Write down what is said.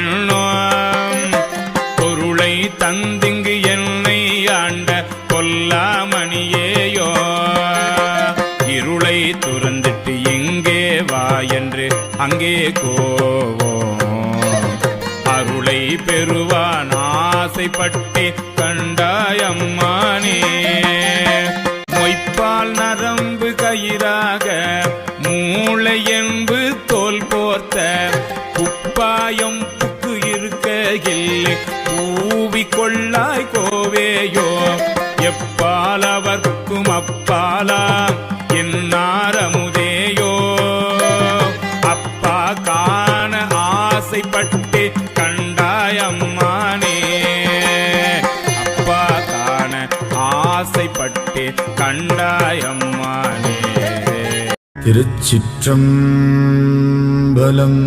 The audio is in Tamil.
பெண்ணோ பொருளை தந்திங்கு என்னை ஆண்ட கொல்லாமணியேயோ இருளை துறந்துட்டு எங்கே வா என்று அங்கே கோவோம். அருளை பெறுவான் ஆசைப்பட்டு கண்டாயம்மானே மொய்ப்பால் நரம்பு கயிறாக மூளை என்பு தோல் போர்த்த குப்பாயம் புக்கு இருக்கையில் கோவேயோ. எப்பாலவர்க்கும் அப்பாலா என்னாரமுதேயோ அப்பா காண ஆசைப்பட்டு கண்டாயம்மானே அப்பா காண ஆசைப்பட்டு கண்டாயம்மானே திருச்சிற்றம்பலம்